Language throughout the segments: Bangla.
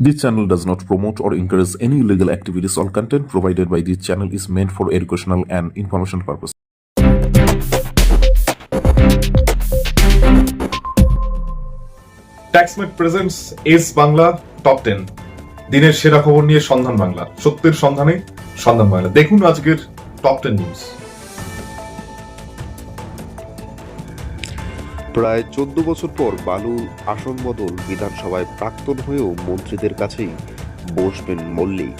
This channel does not promote or encourage any illegal activities. All content provided by this channel is meant for educational and information purpose. Taxmate presents S Bangla top ten দিনের সেরা খবর নিয়ে সন্ধান বাংলা সত্যের সন্ধানে সন্ধান বাংলা দেখুন আজকের টপ টেন নিউজ প্রায় চোদ্দ বছর পর বালুর আসন বদল বিধানসভায় প্রাক্তন হয়েও মন্ত্রীদের কাছেই বসবেন মল্লিক।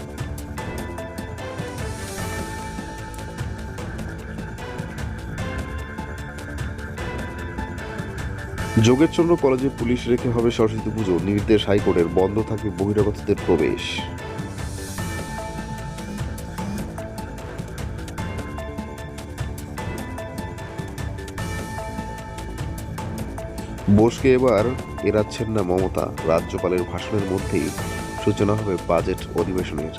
যোগেশচন্দ্র কলেজে পুলিশ রেখে হবে সরস্বতী পুজো, নির্দেশ হাইকোর্টের, বন্ধ থাকবে বহিরাগতদের প্রবেশ। বোসকে এবার এড়াচ্ছেন না মমতা। রাজ্যপালের ভাষণের মধ্যেই সূচনা হবে বাজেট অধিবেশনের।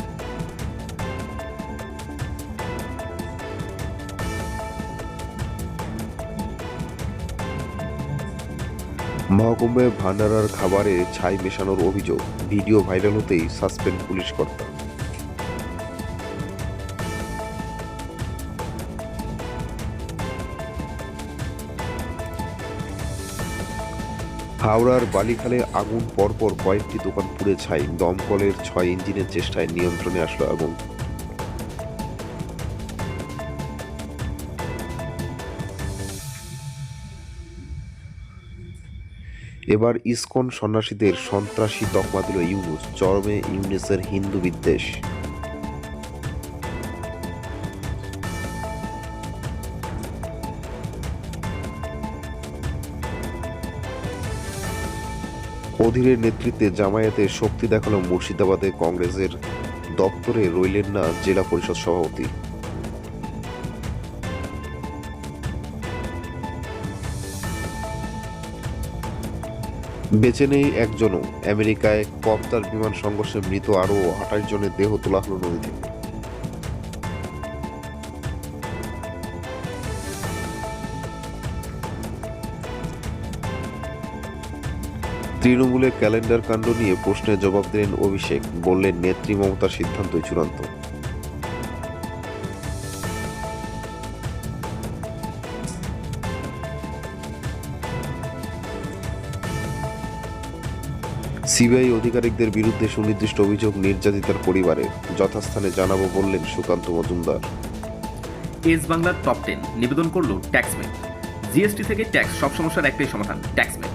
মহকুম্বে ভান্ডারার খাবারে ছাই মেশানোর অভিযোগ। ভিডিও ভাইরাল হতেই সাসপেন্ড পুলিশ কর্তা। হাওড়ার বালিখালে আগুন পরপর কয়েকটি দোকান পুড়ে ছাই। দমকলের ছয় ইঞ্জিনের চেষ্টায় নিয়ন্ত্রণে আসলো আগুন। এবার ইসকন সন্ন্যাসীদের সন্ত্রাসী তকমা দিল ইউনুস, চরমে ইউনুসের হিন্দু বিদ্বেষ। অধীরের নেতৃত্বে জামায়াতের শক্তি দেখাল মুর্শিদাবাদে কংগ্রেসের দপ্তরে রইলেন না জেলা পরিষদ সভাপতি। বেঁচে নেই একজনও। আমেরিকায় কপ্টার বিমান সংঘর্ষে মৃত আরও আঠাশ জনের দেহ তোলা হলো নদী থেকে তৃণমূলের ক্যালেন্ডার কাণ্ড নিয়ে প্রশ্নের জবাব দিলেন অভিষেক, বললেন নেত্রী মমতার সিদ্ধান্তই চূড়ান্ত। সিবিআই আধিকারিকদের বিরুদ্ধে সুনির্দিষ্ট অভিযোগ নির্যাতিতার পরিবারের যথাস্থানে জানাব বললেন সুকান্ত মজুমদার। এস বাংলার টপ টেন, নিবেদন করল ট্যাক্সমেট জিএসটি থেকে ট্যাক্স সব সমস্যার একটাই সমাধান ট্যাক্সমেট